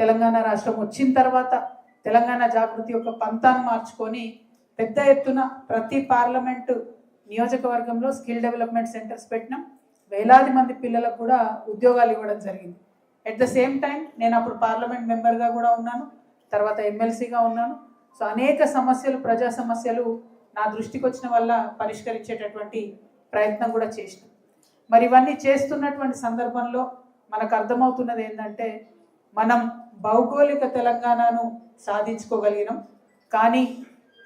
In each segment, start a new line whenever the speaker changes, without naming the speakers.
తెలంగాణ రాష్ట్రం వచ్చిన తర్వాత తెలంగాణ జాగృతి యొక్క పంతాన్ని మార్చుకొని పెద్ద ఎత్తున ప్రతి పార్లమెంటు నియోజకవర్గంలో స్కిల్ డెవలప్మెంట్ సెంటర్స్ పెట్టినాం. వేలాది మంది పిల్లలకు కూడా ఉద్యోగాలు ఇవ్వడం జరిగింది. ఎట్ ద సేమ్ టైం నేను అప్పుడు పార్లమెంట్ మెంబర్గా కూడా ఉన్నాను. తర్వాత ఎమ్మెల్సీగా ఉన్నాను. సో అనేక సమస్యలు ప్రజా సమస్యలు నా దృష్టికి వచ్చిన వల్ల పరిష్కరించేటటువంటి ప్రయత్నం కూడా చేసిన. మరి ఇవన్నీ చేస్తున్నటువంటి సందర్భంలో మనకు అర్థమవుతున్నది ఏంటంటే మనం భౌగోళిక తెలంగాణను సాధించుకోగలిగినాం. కానీ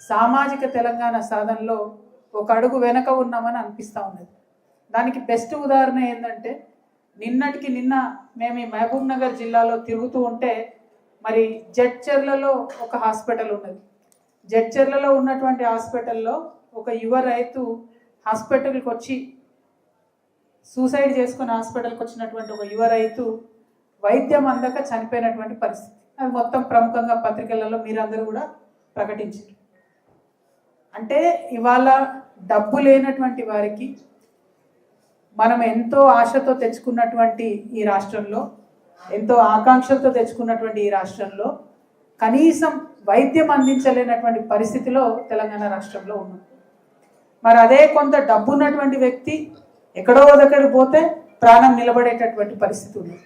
సామాజిక తెలంగాణ సాధనలో ఒక అడుగు వెనక ఉన్నామని అనిపిస్తూ ఉన్నది. దానికి బెస్ట్ ఉదాహరణ ఏంటంటే నిన్నటికి నిన్న మేము ఈ మహబూబ్ నగర్ జిల్లాలో తిరుగుతూ ఉంటే మరి జడ్చర్లలో ఒక హాస్పిటల్ ఉన్నది. జడ్చర్లలో ఉన్నటువంటి హాస్పిటల్లో ఒక యువ రైతు హాస్పిటల్కి వచ్చి సూసైడ్ చేసుకుని హాస్పిటల్కి వచ్చినటువంటి ఒక యువ రైతు వైద్యం అందక చనిపోయినటువంటి పరిస్థితి. అది మొత్తం ప్రముఖంగా పత్రికలలో మీరందరూ కూడా ప్రకటించారు. అంటే ఇవాళ డబ్బు లేనటువంటి వారికి మనం ఎంతో ఆశతో తెచ్చుకున్నటువంటి ఈ రాష్ట్రంలో ఎంతో ఆకాంక్షలతో తెచ్చుకున్నటువంటి ఈ రాష్ట్రంలో కనీసం వైద్యం అందించలేనటువంటి పరిస్థితిలో తెలంగాణ రాష్ట్రంలో ఉన్నాం. మరి అదే కొంత డబ్బు ఉన్నటువంటి వ్యక్తి ఎక్కడో దగ్గర పోతే ప్రాణం నిలబడేటటువంటి పరిస్థితి ఉంది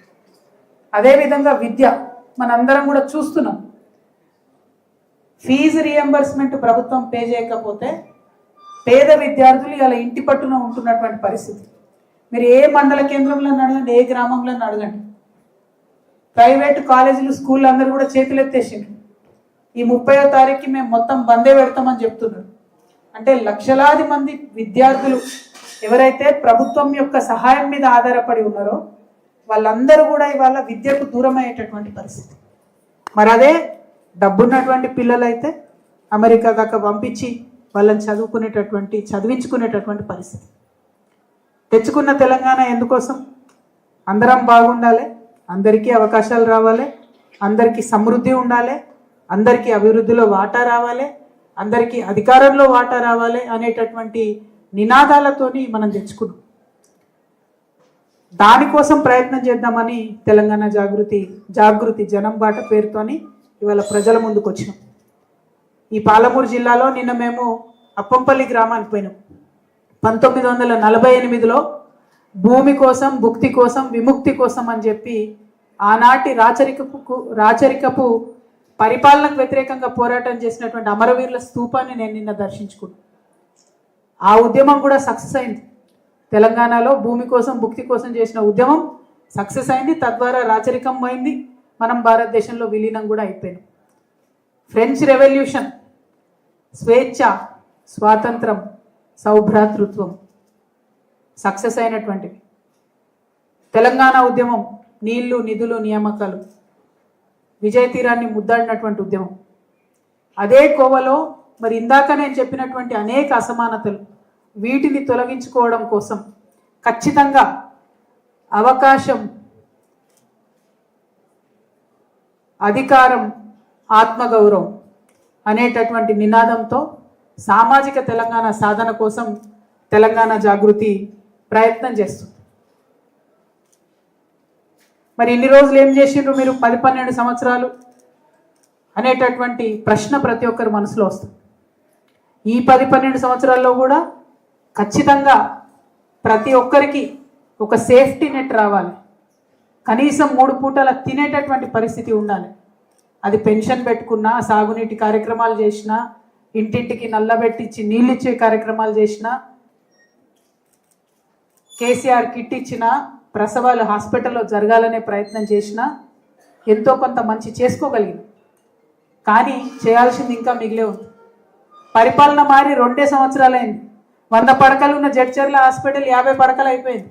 అదేవిధంగా విద్య మనందరం కూడా చూస్తున్నాం. ఫీజు రియంబర్స్మెంట్ ప్రభుత్వం పే చేయకపోతే పేద విద్యార్థులు ఇలా ఇంటి పట్టున ఉంటున్నటువంటి పరిస్థితి. మీరు ఏ మండల కేంద్రంలో అడగండి ఏ గ్రామంలో అడగండి. ప్రైవేట్ కాలేజీలు స్కూళ్ళు అందరూ కూడా చేతులెత్తేసిండ్రు. ఈ ముప్పయో తారీఖుకి మేము మొత్తం బందే పెడతామని చెప్తున్నారు. అంటే లక్షలాది మంది విద్యార్థులు ఎవరైతే ప్రభుత్వం యొక్క సహాయం మీద ఆధారపడి ఉన్నారో వాళ్ళందరూ కూడా ఇవాళ విద్యకు దూరమయ్యేటటువంటి పరిస్థితి. మరి అదే డబ్బున్నటువంటి పిల్లలైతే అమెరికా దాకా పంపించి వాళ్ళని చదువుకునేటటువంటి చదివించుకునేటటువంటి పరిస్థితి. తెచ్చుకున్న తెలంగాణ ఎందుకోసం? అందరం బాగుండాలి అందరికీ అవకాశాలు రావాలి అందరికీ సమృద్ధి ఉండాలి అందరికీ అభివృద్ధిలో వాటా రావాలి అందరికీ అధికారంలో వాటా రావాలి అనేటటువంటి నినాదాలతోని మనం తెచ్చుకున్నాం. దానికోసం ప్రయత్నం చేద్దామని తెలంగాణ జాగృతి జాగృతి జనం బాట పేరుతోని ఇవాళ ప్రజల ముందుకు వచ్చినాం. ఈ పాలమూరు జిల్లాలో నిన్న మేము అప్పంపల్లి గ్రామానికి పోయినాం. పంతొమ్మిది వందల నలభై ఎనిమిదిలో భూమి కోసం భుక్తి కోసం విముక్తి కోసం అని చెప్పి ఆనాటి రాచరికపు రాచరికపు పరిపాలనకు వ్యతిరేకంగా పోరాటం చేసినటువంటి అమరవీరుల స్తూపాన్ని నేను నిన్న దర్శించుకున్నాను. ఆ ఉద్యమం కూడా సక్సెస్ అయింది. తెలంగాణలో భూమి కోసం భుక్తి కోసం చేసిన ఉద్యమం సక్సెస్ అయింది. తద్వారా రాచరికం అయింది. మనం భారతదేశంలో విలీనం కూడా అయిపోయింది ఫ్రెంచ్ రెవల్యూషన్ స్వేచ్ఛ స్వాతంత్రం సౌభ్రాతృత్వం సక్సెస్ అయినటువంటివి. తెలంగాణ ఉద్యమం నీళ్ళు నిధులు నియామకాలు విజయ తీరాన్ని ముద్దాడినటువంటి ఉద్యమం. అదే కోవలో మరి ఇందాక నేను చెప్పినటువంటి అనేక అసమానతలు వీటిని తొలగించుకోవడం కోసం ఖచ్చితంగా అవకాశం అధికారం ఆత్మగౌరవం అనేటటువంటి నినాదంతో సామాజిక తెలంగాణ సాధన కోసం తెలంగాణ జాగృతి ప్రయత్నం చేస్తుంది. మరి ఇన్ని రోజులు ఏం చేసిండ్రు మీరు? పది పన్నెండు సంవత్సరాలు అనేటటువంటి ప్రశ్న ప్రతి ఒక్కరి మనసులో వస్తుంది. ఈ పది పన్నెండు సంవత్సరాల్లో కూడా ఖచ్చితంగా ప్రతి ఒక్కరికి ఒక సేఫ్టీ నెట్ రావాలి. కనీసం మూడు పూటల తినేటటువంటి పరిస్థితి ఉండాలి. అది పెన్షన్ పెట్టుకున్నా సాగునీటి కార్యక్రమాలు చేసినా ఇంటింటికి నల్లబెట్టించి నీళ్ళిచ్చే కార్యక్రమాలు చేసినా కేసీఆర్ కిట్ ఇచ్చిన ప్రసవాలు హాస్పిటల్లో జరగాలనే ప్రయత్నం చేసినా ఎంతో కొంత మంచి చేసుకోగలిగింది. కానీ చేయాల్సింది ఇంకా మిగిలే ఉంది. పరిపాలన మారి రెండే సంవత్సరాలైంది. వంద పడకలు ఉన్న జడ్చర్ల హాస్పిటల్ యాభై పడకలు అయిపోయింది.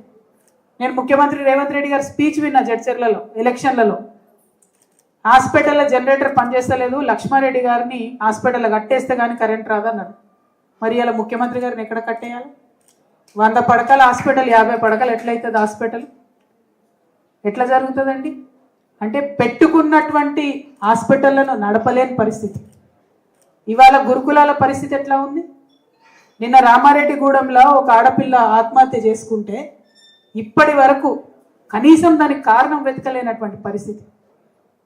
నేను ముఖ్యమంత్రి రేవంత్ రెడ్డి గారి స్పీచ్ విన్నా జడ్చర్లలో ఎలక్షన్లలో. హాస్పిటల్లో జనరేటర్ పనిచేస్తలేదు లక్ష్మారెడ్డి గారిని హాస్పిటల్లో కట్టేస్తే కానీ కరెంట్ రాదన్నారు మరి ఇలా ముఖ్యమంత్రి గారిని ఎక్కడ కట్టేయాలి? వంద పడకల హాస్పిటల్ యాభై పడకలు ఎట్లయితుంది హాస్పిటల్? ఎట్లా జరుగుతుందండి? అంటే పెట్టుకున్నటువంటి హాస్పిటళ్ళను నడపలేని పరిస్థితి. ఇవాళ గురుకులాల పరిస్థితి ఎట్లా ఉంది? నిన్న రామారెడ్డిగూడెంలో ఒక ఆడపిల్ల ఆత్మహత్య చేసుకుంటే ఇప్పటి వరకు కనీసం దానికి కారణం వెతకలేనటువంటి పరిస్థితి.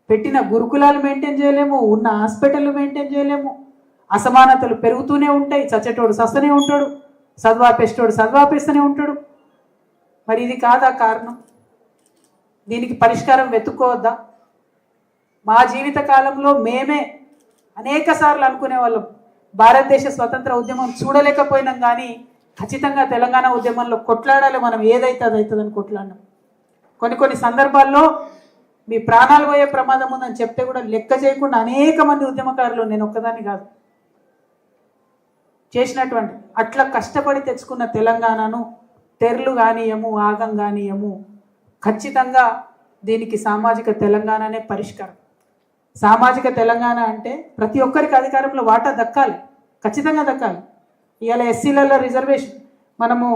పెట్టిన గురుకులాలు మెయింటైన్ చేయలేము ఉన్న హాస్పిటల్ మెయింటైన్ చేయలేము. అసమానతలు పెరుగుతూనే ఉంటాయి చచ్చేటోడు సస్తనే ఉంటాడు చదువాపేసేటోడు చదువాపేస్తూనే ఉంటాడు. మరి ఇది కాదా కారణం? దీనికి పరిష్కారం వెతుక్కోవద్దా? మా జీవిత కాలంలో మేమే అనేక సార్లు అనుకునే వాళ్ళం భారతదేశ స్వతంత్ర ఉద్యమం చూడలేకపోయినాం కానీ ఖచ్చితంగా తెలంగాణ ఉద్యమంలో కొట్లాడాలి మనం. ఏదైతే అది అవుతుందని కొట్లాడినాం. కొన్ని కొన్ని సందర్భాల్లో మీ ప్రాణాలు పోయే ప్రమాదం ఉందని చెప్తే కూడా లెక్క చేయకుండా అనేక మంది ఉద్యమకారులు నేను ఒక్కదాన్ని కాదు. చేసినటువంటి అట్లా కష్టపడి తెచ్చుకున్న తెలంగాణను తెరలు కానీయము ఆగం కానీయము ఖచ్చితంగా దీనికి సామాజిక తెలంగాణనే పరిష్కారం. సామాజిక తెలంగాణ అంటే ప్రతి ఒక్కరికి అధికారంలో వాటా దక్కాలి ఖచ్చితంగా దక్కాలి. ఇవాళ ఎస్సీలలో రిజర్వేషన్ మనము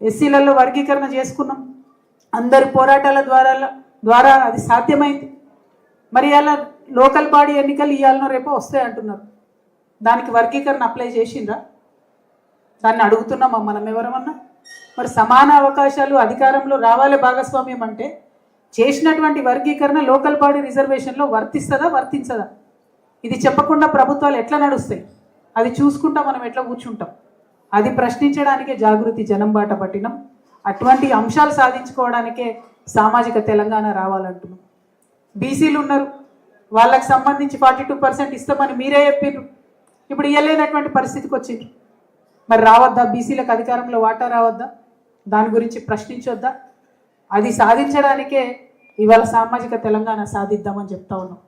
ఎస్సీలలో వర్గీకరణ చేసుకున్నాం. అందరి పోరాటాల ద్వారా ద్వారా అది సాధ్యమైంది. మరి ఇలా లోకల్ బాడీ ఎన్నికలు ఇవ్వాలనో రేపో వస్తాయి అంటున్నారు. దానికి వర్గీకరణ అప్లై చేసిండ్రా? దాన్ని అడుగుతున్నామా మనం ఎవరమన్నా? మరి సమాన అవకాశాలు అధికారంలో రావాలి భాగస్వామ్యం అంటే చేసినటువంటి వర్గీకరణ లోకల్ బాడీ రిజర్వేషన్లో వర్తిస్తుందా వర్తించదా? ఇది చెప్పకుండా ప్రభుత్వాలు ఎట్లా నడుస్తాయి? అది చూసుకుంటా మనం ఎట్లా కూర్చుంటాం? అది ప్రశ్నించడానికే జాగృతి జనం బాట పట్టినం. అటువంటి అంశాలు సాధించుకోవడానికే సామాజిక తెలంగాణ రావాలంటున్నాం. బీసీలు ఉన్నారు. వాళ్ళకి సంబంధించి ఫార్టీ టూ పర్సెంట్ ఇస్తామని మీరే చెప్పిండ్రు ఇప్పుడు ఇవ్వలేనటువంటి పరిస్థితికి వచ్చిండ్రు మరి రావద్దా? బీసీలకు అధికారంలో వాటా రావద్దా? దాని గురించి ప్రశ్నించొద్దా? అది సాధించడానికే ఇవాళ సామాజిక తెలంగాణ సాధిద్దామని చెప్తా ఉన్నాం.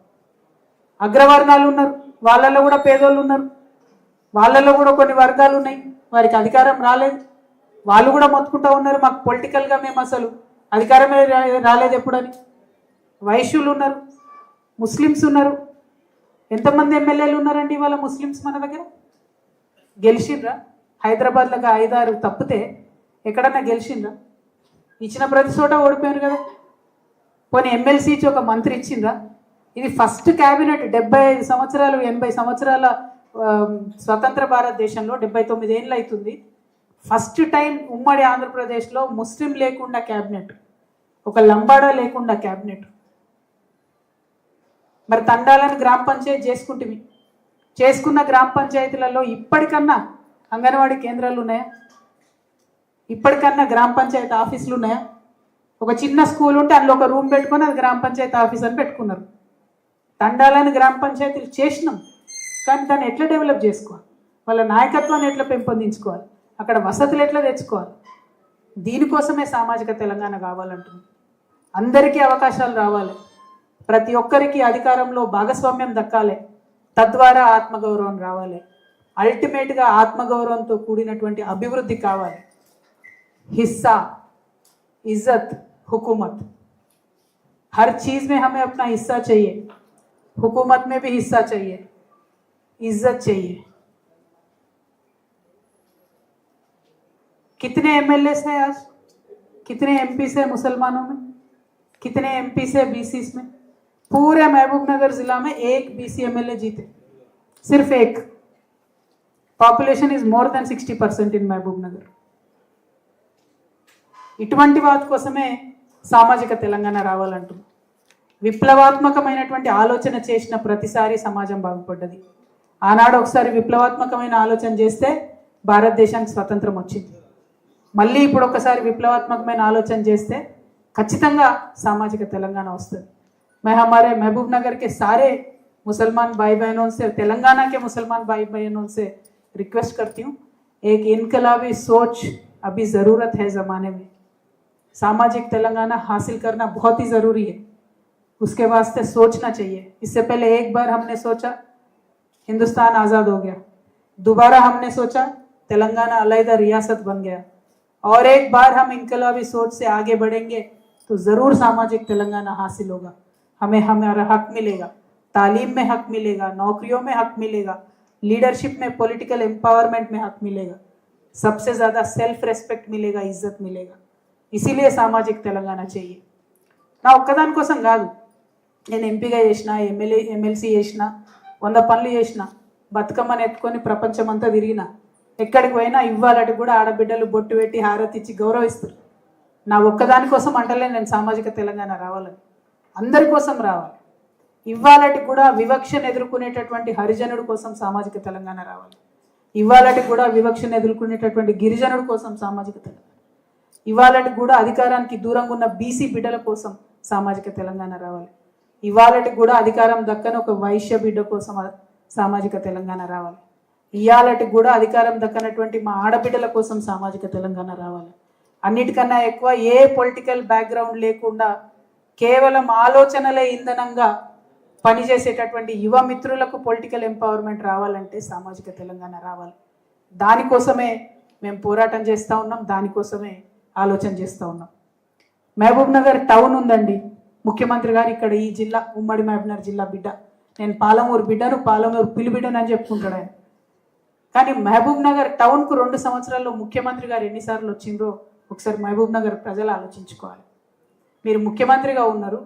అగ్రవర్ణాలు ఉన్నారు వాళ్ళల్లో కూడా పేదోళ్ళు ఉన్నారు వాళ్ళల్లో కూడా కొన్ని వర్గాలు ఉన్నాయి వారికి అధికారం రాలేదు. వాళ్ళు కూడా మొత్తుకుంటా ఉన్నారు మాకు పొలిటికల్గా మేము అసలు అధికారమే రాలేదు ఎప్పుడని. వైశ్యులు ఉన్నారు ముస్లిమ్స్ ఉన్నారు. ఎంతమంది ఎమ్మెల్యేలు ఉన్నారండి ఇవాళ ముస్లిమ్స్ మన దగ్గర? గెలిచిండ్రా? హైదరాబాద్లో ఐదారు తప్పితే ఎక్కడన్నా గెలిచిండ్రా? ఇచ్చిన ప్రతి చోట ఓడిపోయారు కదా. పోనీ ఎమ్మెల్సీ ఇచ్చి ఒక మంత్రి ఇచ్చిందా ఇది ఫస్ట్ క్యాబినెట్ డెబ్బై ఐదు సంవత్సరాలు ఎనభై సంవత్సరాల స్వతంత్ర భారతదేశంలో డెబ్బై తొమ్మిది ఏళ్ళు అవుతుంది. ఫస్ట్ టైం ఉమ్మడి ఆంధ్రప్రదేశ్లో ముస్లిం లేకుండా క్యాబినెట్ ఒక లంబాడా లేకుండా క్యాబినెట్ మరి తండాలను గ్రామ పంచాయతీ చేసుకుంటుంది చేసుకున్న గ్రామ పంచాయతీలలో ఇప్పటికన్నా అంగన్వాడీ కేంద్రాలు ఉన్నాయా? ఇప్పటికన్నా గ్రామ పంచాయతీ ఆఫీసులు ఉన్నాయా? ఒక చిన్న స్కూల్ ఉంటే అందులో ఒక రూమ్ పెట్టుకొని అది గ్రామ పంచాయతీ ఆఫీస్ అని పెట్టుకున్నారు. తండాలని గ్రామ పంచాయతీలు చేసినాం. కానీ దాన్ని ఎట్లా డెవలప్ చేసుకోవాలి? వాళ్ళ నాయకత్వాన్ని ఎట్లా పెంపొందించుకోవాలి? అక్కడ వసతులు ఎట్లా తెచ్చుకోవాలి? దీనికోసమే సామాజిక తెలంగాణ కావాలంటుంది. అందరికీ అవకాశాలు రావాలి. ప్రతి ఒక్కరికి అధికారంలో భాగస్వామ్యం దక్కాలి. తద్వారా ఆత్మగౌరవం రావాలి. అల్టిమేట్గా ఆత్మగౌరవంతో కూడినటువంటి అభివృద్ధి కావాలి. हिस्सा, इज़्ज़त, हुकूमत। हर चीज़ में हमें अपना हिस्सा चाहिए। हुकूमत में भी हिस्सा चाहिए। इज़्ज़त चाहिए। कितने एमएलए हैं आज? कितने एमपी से मुसलमानों में? कितने एमपी से बीसी में? पूरे महबूब नगर जिला में एक बीसी एमएलए जीते। सिर्फ़ एक। Population is more than sixty percent in Mahbubnagar ఇటువంటి వాటి కోసమే సామాజిక తెలంగాణ రావాలంటున్నాం విప్లవాత్మకమైనటువంటి ఆలోచన చేసిన ప్రతిసారి సమాజం బాగుపడ్డది ఆనాడు ఒకసారి విప్లవాత్మకమైన ఆలోచన చేస్తే భారతదేశానికి స్వతంత్రం వచ్చింది మళ్ళీ ఇప్పుడు ఒకసారి విప్లవాత్మకమైన ఆలోచన చేస్తే ఖచ్చితంగా సామాజిక తెలంగాణ వస్తుంది मैं हमारे महबूब नगर के सारे मुसलमान भाई बहनों से तेलंगाना के मुसलमान भाई बहनों से रिक्वेस्ट करती हूँ एक इनकलाबी सोच अभी ज़रूरत है ज़माने में सामाजिक तेलंगाना हासिल करना बहुत ही ज़रूरी है। उसके वास्ते सोचना चाहिए। इससे पहले एक बार हमने सोचा, हिंदुस्तान आज़ाद हो गया। दोबारा हमने सोचा, तेलंगाना अलहदा रियासत बन गया। और एक बार हम इनकलाबी सोच से आगे बढ़ेंगे तो ज़रूर सामाजिक तेलंगाना हासिल होगा। हमें हमारा हक मिलेगा। तालीम में हक मिलेगा, नौकरियों में हक मिलेगा, लीडरशिप में, पॉलिटिकल एम्पावरमेंट में हक मिलेगा। सबसे ज़्यादा सेल्फ रेस्पेक्ट मिलेगा, इज़्ज़त मिलेगा। ఇసిలే సామాజిక తెలంగాణ చెయ్యి. నా ఒక్కదాని కోసం కాదు. నేను ఎంపీగా చేసిన ఎమ్మెల్యే ఎమ్మెల్సీ చేసిన వంద పనులు చేసిన బతుకమ్మని ఎత్తుకొని ప్రపంచమంతా తిరిగిన. ఎక్కడికి పోయినా ఇవ్వాలంటే కూడా ఆడబిడ్డలు బొట్టు పెట్టి హారతి ఇచ్చి గౌరవిస్తారు. నా ఒక్కదాని కోసం అంటలే నేను సామాజిక తెలంగాణ రావాలని. అందరి కోసం రావాలి. ఇవ్వాలటి కూడా వివక్షను ఎదుర్కొనేటటువంటి హరిజనుడి కోసం సామాజిక తెలంగాణ రావాలి. ఇవ్వాలటి కూడా వివక్షను ఎదుర్కొనేటటువంటి గిరిజనుడి కోసం సామాజిక తెలంగాణ ఇవాళటి కూడా అధికారానికి దూరంగా ఉన్న బీసీ బిడ్డల కోసం సామాజిక తెలంగాణ రావాలి. ఇవాళటి కూడా అధికారం దక్కని ఒక వైశ్య బిడ్డ కోసం సామాజిక తెలంగాణ రావాలి. ఇవాళటి కూడా అధికారం దక్కనటువంటి మా ఆడబిడ్డల కోసం సామాజిక తెలంగాణ రావాలి. అన్నిటికన్నా ఎక్కువ ఏ పొలిటికల్ బ్యాక్గ్రౌండ్ లేకుండా కేవలం ఆలోచనలే ఇంధనంగా పనిచేసేటటువంటి యువ మిత్రులకు పొలిటికల్ ఎంపవర్మెంట్ రావాలంటే సామాజిక తెలంగాణ రావాలి. దానికోసమే మేము పోరాటం చేస్తూ ఉన్నాం దానికోసమే ఆలోచన చేస్తూ ఉన్నాం. మహబూబ్ నగర్ టౌన్ ఉందండి. ముఖ్యమంత్రి గారు ఇక్కడ ఈ జిల్లా ఉమ్మడి మహబూబ్ నగర్ జిల్లా బిడ్డ. నేను పాలమూరు బిడ్డను పాలమూరు పిలి బిడ్డను అని చెప్పుకుంటాడు ఆయన. కానీ మహబూబ్ నగర్ టౌన్కు రెండు సంవత్సరాల్లో ముఖ్యమంత్రి గారు ఎన్నిసార్లు వచ్చిండ్రో ఒకసారి మహబూబ్ నగర్ ప్రజలు ఆలోచించుకోవాలి. మీరు ముఖ్యమంత్రిగా ఉన్నారు.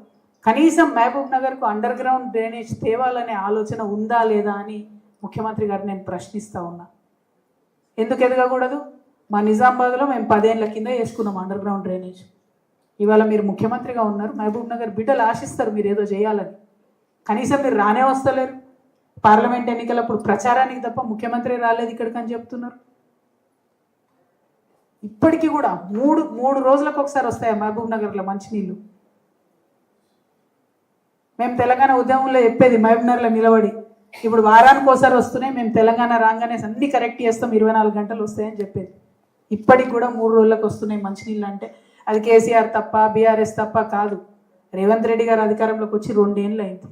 కనీసం మహబూబ్ నగర్కు అండర్ గ్రౌండ్ డ్రైనేజ్ తేవాలనే ఆలోచన ఉందా లేదా అని ముఖ్యమంత్రి గారు నేను ప్రశ్నిస్తూ ఉన్నా. ఎందుకు ఎదగకూడదు? మా నిజామాబాద్లో మేము పదేళ్ళ కింద వేసుకున్నాం అండర్ గ్రౌండ్ డ్రైనేజ్ ఇవాళ మీరు ముఖ్యమంత్రిగా ఉన్నారు మహబూబ్ నగర్ బిడ్డలు ఆశిస్తారు మీరు ఏదో చేయాలని. కనీసం మీరు రానే వస్తలేరు. పార్లమెంట్ ఎన్నికలప్పుడు ప్రచారానికి తప్ప ముఖ్యమంత్రి రాలేదు ఇక్కడికి అని చెప్తున్నారు. ఇప్పటికీ కూడా మూడు మూడు రోజులకు ఒకసారి వస్తాయి మహబూబ్ నగర్లో మంచినీళ్ళు? మేము తెలంగాణ ఉద్యమంలో చెప్పేది మహబూబ్ నగర్లో నిలబడి. ఇప్పుడు వారానికి ఒకసారి వస్తున్నాయి మేము తెలంగాణ రాగానే అన్ని కరెక్ట్ చేస్తాం ఇరవై నాలుగు గంటలు వస్తాయని చెప్పేది. ఇప్పటికి కూడా మూడు రోజులకు వస్తున్నాయి మంచినీళ్ళు అంటే. అది కేసీఆర్ తప్ప బీఆర్ఎస్ తప్ప కాదు. రేవంత్ రెడ్డి గారు అధికారంలోకి వచ్చి రెండేళ్ళు అయింది.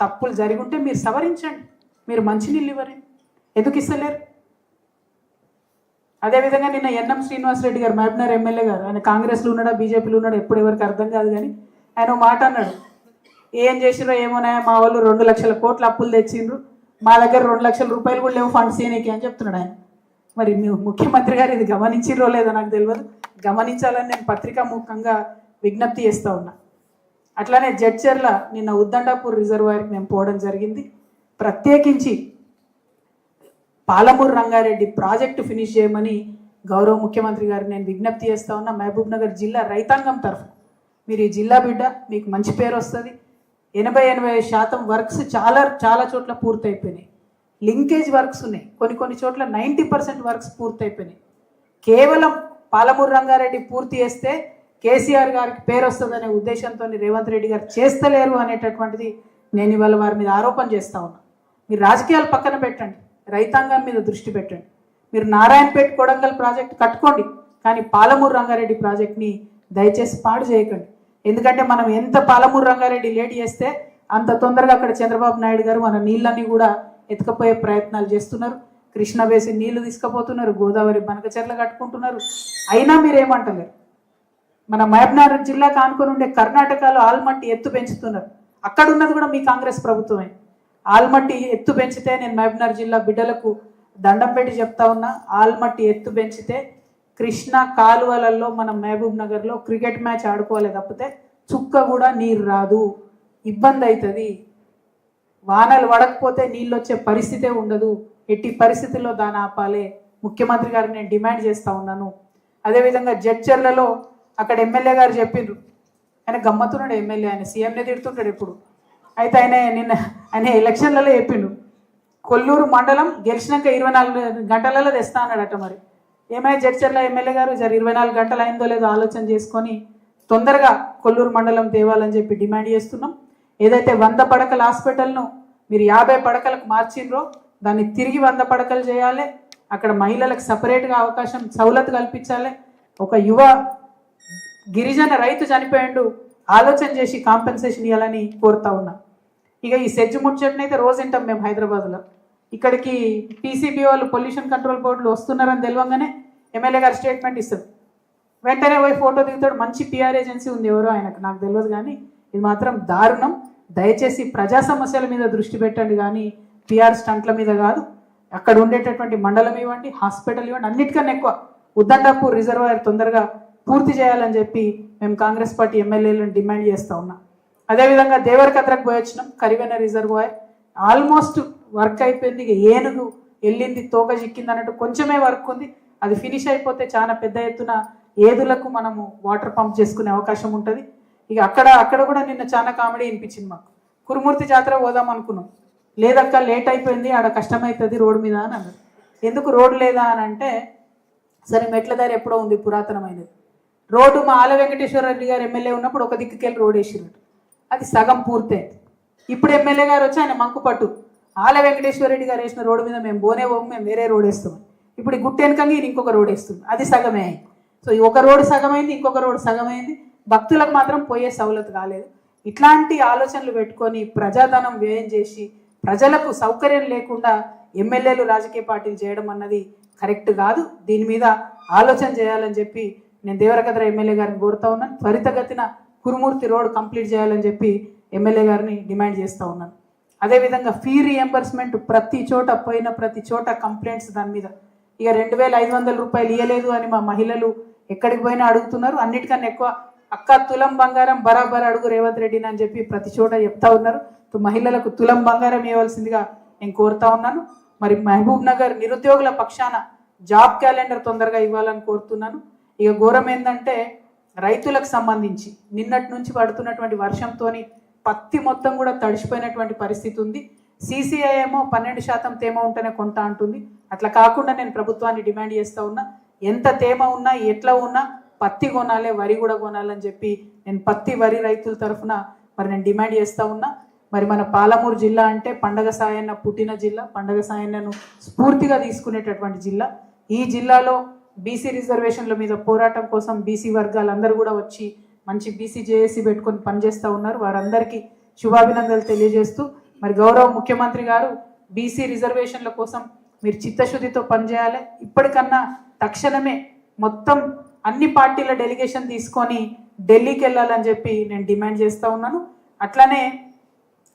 తప్పులు జరిగి ఉంటే మీరు సవరించండి. మీరు మంచినీళ్ళు ఇవ్వరు. ఎందుకు ఇస్తలేరు? అదేవిధంగా నిన్న ఎన్ఎం శ్రీనివాసరెడ్డి గారు మహబూబ్నగర్ ఎమ్మెల్యే గారు ఆయన కాంగ్రెస్లో ఉన్నాడా బీజేపీలో ఉన్నాడా ఎప్పుడు ఎవరికి అర్థం కాదు కానీ ఆయన మాట అన్నాడు. ఏం చేసిరో ఏమోనా మా వాళ్ళు రెండు లక్షల కోట్ల అప్పులు తెచ్చిండ్రు. మా దగ్గర రెండు లక్షల రూపాయలు కూడా లేవు ఫండ్స్ చేయనీకి అని చెప్తున్నాడు ఆయన. మరి ముఖ్యమంత్రి గారు ఇది గమనించిరో లేదో నాకు తెలియదు గమనించాలని నేను పత్రికా ముఖంగా విజ్ఞప్తి చేస్తూ ఉన్నా. అట్లానే జడ్చర్ల నిన్న ఉద్దండాపూర్ రిజర్వాయర్కి మేము పోవడం జరిగింది. ప్రత్యేకించి పాలమూరు రంగారెడ్డి ప్రాజెక్టు ఫినిష్ చేయమని గౌరవ ముఖ్యమంత్రి గారు నేను విజ్ఞప్తి చేస్తా ఉన్నా. మహబూబ్ నగర్ జిల్లా రైతాంగం తరఫు. మీరు ఈ జిల్లా బిడ్డ మీకు మంచి పేరు వస్తుంది. ఎనభై ఎనభై శాతం వర్క్స్ చాలా చాలా చోట్ల పూర్తయిపోయినాయి. లింకేజ్ వర్క్స్ ఉన్నాయి. కొన్ని కొన్ని చోట్ల నైంటీ పర్సెంట్ వర్క్స్ పూర్తయిపోయినాయి. కేవలం పాలమూరు రంగారెడ్డి పూర్తి చేస్తే కేసీఆర్ గారికి పేరు వస్తుందనే ఉద్దేశంతో రేవంత్ రెడ్డి గారు చేస్తలేరు అనేటటువంటిది నేను ఇవాళ వారి మీద ఆరోపణ చేస్తా ఉన్నా. మీరు రాజకీయాలు పక్కన పెట్టండి. రైతాంగం మీద దృష్టి పెట్టండి. మీరు నారాయణపేట కొడంగల్ ప్రాజెక్ట్ కట్టుకోండి. కానీ పాలమూరు రంగారెడ్డి ప్రాజెక్ట్ని దయచేసి పాడు చేయకండి. ఎందుకంటే మనం ఎంత పాలమూరు రంగారెడ్డి లేట్ చేస్తే అంత తొందరగా అక్కడ చంద్రబాబు నాయుడు గారు మన నీళ్ళని కూడా ఎత్తుకపోయే ప్రయత్నాలు చేస్తున్నారు. కృష్ణ వేసి నీళ్ళు తీసుకుపోతున్నారు. గోదావరి బనకచెర్లు కట్టుకుంటున్నారు. అయినా మీరేమంటలేరు? మన మహబూబ్నగర్ జిల్లాకు ఆనుకొని ఉండే కర్ణాటకలో ఆల్మట్టి ఎత్తు పెంచుతున్నారు. అక్కడ ఉన్నది కూడా మీ కాంగ్రెస్ ప్రభుత్వమే. ఆల్మట్టి ఎత్తు పెంచితే నేను మహబూబ్నగర్ జిల్లా బిడ్డలకు దండం పెట్టి చెప్తా ఉన్నా ఆల్మట్టి ఎత్తు పెంచితే కృష్ణా కాలువలలో మనం మహబూబ్ నగర్లో క్రికెట్ మ్యాచ్ ఆడుకోవాలి తప్పితే చుక్క కూడా నీరు రాదు. ఇబ్బంది అవుతుంది. వానలు పడకపోతే నీళ్ళు వచ్చే పరిస్థితే ఉండదు. ఎట్టి పరిస్థితుల్లో దాని ఆపాలి? ముఖ్యమంత్రి గారు నేను డిమాండ్ చేస్తా ఉన్నాను. అదేవిధంగా జడ్చర్లలో అక్కడ ఎమ్మెల్యే గారు చెప్పిండ్రు ఆయన గమ్మతున్నాడు ఎమ్మెల్యే ఆయన సీఎంనే తిడుతుంటాడు ఎప్పుడు. అయితే ఆయన నిన్న ఆయన ఎలక్షన్లలో చెప్పిండు కొల్లూరు మండలం గెలిచినాక ఇరవై నాలుగు గంటలలో తెస్తా అన్నాడట మరి. ఏమైనా జడ్చర్ల ఎమ్మెల్యే గారు జర ఇరవై నాలుగు గంటలు అయిందో లేదో ఆలోచన చేసుకొని తొందరగా కొల్లూరు మండలం తేవాలని చెప్పి డిమాండ్ చేస్తున్నాం. ఏదైతే వంద పడకల హాస్పిటల్ను మీరు యాభై పడకలకు మార్చిండ్రో దాన్ని తిరిగి వంద పడకలు చేయాలి. అక్కడ మహిళలకు సపరేట్గా అవకాశం సౌలత్ కల్పించాలి. ఒక యువ గిరిజన రైతు చనిపోయిండు ఆలోచన చేసి కాంపెన్సేషన్ ఇవ్వాలని కోరుతా ఉన్నా. ఇక ఈ సెజ్జు ముచ్చట్ని అయితే రోజు వింటాం మేము హైదరాబాద్లో. ఇక్కడికి పీసీబీ వాళ్ళు పొల్యూషన్ కంట్రోల్ బోర్డులు వస్తున్నారని తెలియంగానే ఎమ్మెల్యే గారు స్టేట్మెంట్ ఇస్తారు. వెంటనే పోయి ఫోటో దిగుతాడు. మంచి పిఆర్ ఏజెన్సీ ఉంది ఎవరో ఆయనకు. నాకు తెలియదు కానీ ఇది మాత్రం దారుణం. దయచేసి ప్రజా సమస్యల మీద దృష్టి పెట్టండి కానీ పిఆర్ స్టంట్ల మీద కాదు. అక్కడ ఉండేటటువంటి మండలం ఇవ్వండి హాస్పిటల్ ఇవ్వండి అన్నిటికన్నా ఎక్కువ ఉద్దండాపూర్ రిజర్వాయర్ తొందరగా పూర్తి చేయాలని చెప్పి మేము కాంగ్రెస్ పార్టీ ఎమ్మెల్యేలను డిమాండ్ చేస్తూ ఉన్నాం. అదేవిధంగా దేవరకద్రకు పోయి వచ్చినాం కరివెన రిజర్వాయర్. ఆల్మోస్ట్ వర్క్ అయిపోయింది ఇక ఏనుగు వెళ్ళింది తోక చిక్కింది అన్నట్టు కొంచెమే వర్క్ ఉంది. అది ఫినిష్ అయిపోతే చాలా పెద్ద ఎత్తున ఏదులకు మనము వాటర్ పంప్ చేసుకునే అవకాశం ఉంటుంది. ఇక అక్కడ అక్కడ కూడా నిన్న చాలా కామెడీ వినిపించింది మాకు. కురుమూర్తి జాతర పోదాం అనుకున్నాం. లేదక్క లేట్ అయిపోయింది ఆడ కష్టమవుతుంది రోడ్డు మీద అని అన్నారు. ఎందుకు రోడ్డు లేదా అని అంటే సరే మెట్ల దారి ఎప్పుడో ఉంది పురాతనమైనది. రోడ్డు మా ఆల వెంకటేశ్వర రెడ్డి గారు ఎమ్మెల్యే ఉన్నప్పుడు ఒక దిక్కుకెళ్ళి రోడ్ వేసినట్టు అది సగం పూర్తయింది ఇప్పుడు ఎమ్మెల్యే గారు వచ్చి ఆయన మంకుపట్టు ఆల వెంకటేశ్వర రెడ్డి గారు వేసిన రోడ్డు మీద మేము బోనే పోము మేము వేరే రోడ్ వేస్తాం. ఇప్పుడు ఈ గుట్ట ఇంకొక రోడ్ వేస్తుంది అది సగమే. అయింది సో ఒక రోడ్డు సగమైంది ఇంకొక రోడ్డు సగమైంది. భక్తులకు మాత్రం పోయే సవలతు కాలేదు. ఇట్లాంటి ఆలోచనలు పెట్టుకొని ప్రజాధనం వ్యయం చేసి ప్రజలకు సౌకర్యం లేకుండా ఎమ్మెల్యేలు రాజకీయ పార్టీలు చేయడం అన్నది కరెక్ట్ కాదు. దీని మీద ఆలోచన చేయాలని చెప్పి నేను దేవరకద్ర ఎమ్మెల్యే గారిని కోరుతా ఉన్నాను. త్వరితగతిన కురుమూర్తి రోడ్ కంప్లీట్ చేయాలని చెప్పి ఎమ్మెల్యే గారిని డిమాండ్ చేస్తూ ఉన్నాను. అదేవిధంగా ఫీ రియంబర్స్మెంట్ ప్రతి చోట పోయిన ప్రతి చోట కంప్లైంట్స్ దాని మీద. ఇక రెండు వేల ఐదు వందల రూపాయలు ఇవ్వలేదు అని మా మహిళలు ఎక్కడికి పోయినా అడుగుతున్నారు. అన్నిటికన్నా ఎక్కువ అక్క తులం బంగారం బరాబర్ అడుగు రేవంత్ రెడ్డిని అని చెప్పి ప్రతి చోట చెప్తా ఉన్నారు. తో మహిళలకు తులం బంగారం ఇవ్వాల్సిందిగా నేను కోరుతా ఉన్నాను. మరి మహబూబ్ నగర్ నిరుద్యోగుల పక్షాన జాబ్ క్యాలెండర్ తొందరగా ఇవ్వాలని కోరుతున్నాను. ఇక ఘోరం ఏంటంటే రైతులకు సంబంధించి నిన్నటి నుంచి పడుతున్నటువంటి వర్షంతోని పత్తి మొత్తం కూడా తడిసిపోయినటువంటి పరిస్థితి ఉంది. సీసీఐ ఏమో పన్నెండు శాతం తేమ ఉంటేనే కొంటా అంటుంది. అట్లా కాకుండా నేను ప్రభుత్వాన్ని డిమాండ్ చేస్తూ ఉన్నా. ఎంత తేమ ఉన్నా ఎట్లా ఉన్నా పత్తి కొనాలి వరి కూడా కొనాలని చెప్పి నేను పత్తి వరి రైతుల తరఫున మరి నేను డిమాండ్ చేస్తూ ఉన్నా. మరి మన పాలమూరు జిల్లా అంటే పండగ సాయన్న పుట్టిన జిల్లా పండగ సాయన్నను స్ఫూర్తిగా తీసుకునేటటువంటి జిల్లా. ఈ జిల్లాలో బీసీ రిజర్వేషన్ల మీద పోరాటం కోసం బీసీ వర్గాలందరూ కూడా వచ్చి మంచి బీసీ జేఏసీ పెట్టుకొని పనిచేస్తూ ఉన్నారు. వారందరికీ శుభాభినందనలు తెలియజేస్తూ మరి గౌరవ ముఖ్యమంత్రి గారు బీసీ రిజర్వేషన్ల కోసం మీరు చిత్తశుద్ధితో పనిచేయాలి. ఇప్పటికన్నా తక్షణమే మొత్తం అన్ని పార్టీల డెలిగేషన్ తీసుకొని ఢిల్లీకి వెళ్ళాలని చెప్పి నేను డిమాండ్ చేస్తూ ఉన్నాను. అట్లానే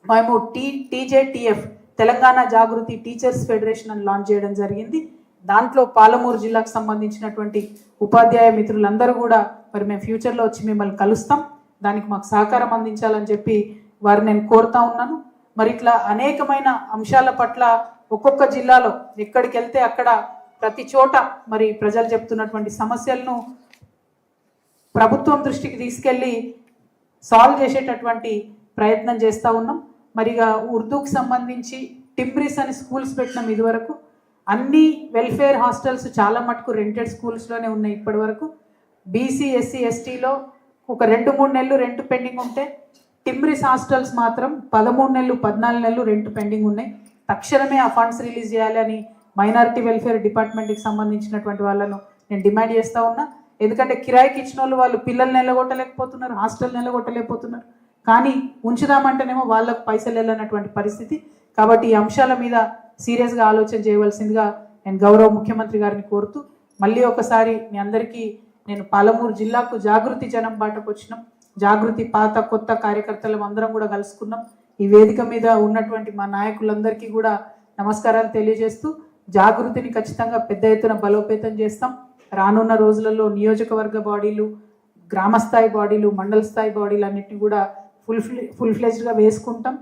మేము T TJTF Telangana Jagruthi teachers federation అని లాంచ్ చేయడం జరిగింది. దాంట్లో పాలమూరు జిల్లాకు సంబంధించినటువంటి ఉపాధ్యాయ మిత్రులందరూ కూడా మరి మేము ఫ్యూచర్లో వచ్చి మిమ్మల్ని కలుస్తాం. దానికి మాకు సహకారం అందించాలని చెప్పి వారు నేను కోరుతా ఉన్నాను. మరి ఇట్లా అనేకమైన అంశాల పట్ల ఒక్కొక్క జిల్లాలో ఎక్కడికి వెళ్తే అక్కడ ప్రతి చోట మరి ప్రజలు చెప్తున్నటువంటి సమస్యలను ప్రభుత్వం దృష్టికి తీసుకెళ్ళి సాల్వ్ చేసేటటువంటి ప్రయత్నం చేస్తూ ఉన్నాం. మరిగా ఉర్దూకి సంబంధించి టిమ్రిస్ అని స్కూల్స్ పెట్టినాం ఇదివరకు. అన్ని వెల్ఫేర్ హాస్టల్స్ చాలా మటుకు రెంటెడ్ స్కూల్స్లోనే ఉన్నాయి ఇప్పటి వరకు బీసీ ఎస్సీ ఎస్టీలో ఒక రెండు మూడు నెలలు రెంట్ పెండింగ్ ఉంటే టిమ్రిస్ హాస్టల్స్ మాత్రం పదమూడు నెలలు పద్నాలుగు నెలలు రెంట్ పెండింగ్ ఉన్నాయి. తక్షణమే ఆ ఫండ్స్ రిలీజ్ చేయాలి అని మైనారిటీ వెల్ఫేర్ డిపార్ట్మెంట్కి సంబంధించినటువంటి వాళ్ళను నేను డిమాండ్ చేస్తూ ఉన్నా. ఎందుకంటే కిరాయికి ఇచ్చిన వాళ్ళు వాళ్ళు పిల్లలు నిలగొట్టలేకపోతున్నారు హాస్టల్ నిలగొట్టలేకపోతున్నారు. కానీ ఉంచుదామంటేనేమో వాళ్ళకు పైసలు వెళ్ళనటువంటి పరిస్థితి. కాబట్టి ఈ అంశాల మీద సీరియస్గా ఆలోచన చేయవలసిందిగా నేను గౌరవ ముఖ్యమంత్రి గారిని కోరుతూ మళ్ళీ ఒకసారి మీ అందరికీ నేను పాలమూరు జిల్లాకు జాగృతి జనం బాటకు వచ్చినాం. జాగృతి పాత కొత్త కార్యకర్తలం అందరం కూడా కలుసుకున్నాం. ఈ వేదిక మీద ఉన్నటువంటి మా నాయకులందరికీ కూడా నమస్కారాలు తెలియజేస్తూ జాగృతిని ఖచ్చితంగా పెద్ద ఎత్తున బలోపేతం చేస్తాం. రానున్న రోజులలో నియోజకవర్గ బాడీలు గ్రామస్థాయి బాడీలు మండల స్థాయి బాడీలు అన్నిటిని కూడా ఫుల్ ఫ్లె ఫుల్ ఫ్లెజ్డ్గా వేసుకుంటాం.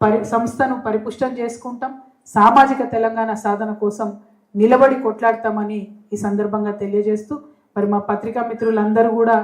పరి సంస్థను పరిపుష్టం చేసుకుంటాం. సామాజిక తెలంగాణ సాధన కోసం నిలబడి కొట్లాడతామని ఈ సందర్భంగా తెలియజేస్తూ మరి మా పత్రికా మిత్రులందరూ కూడా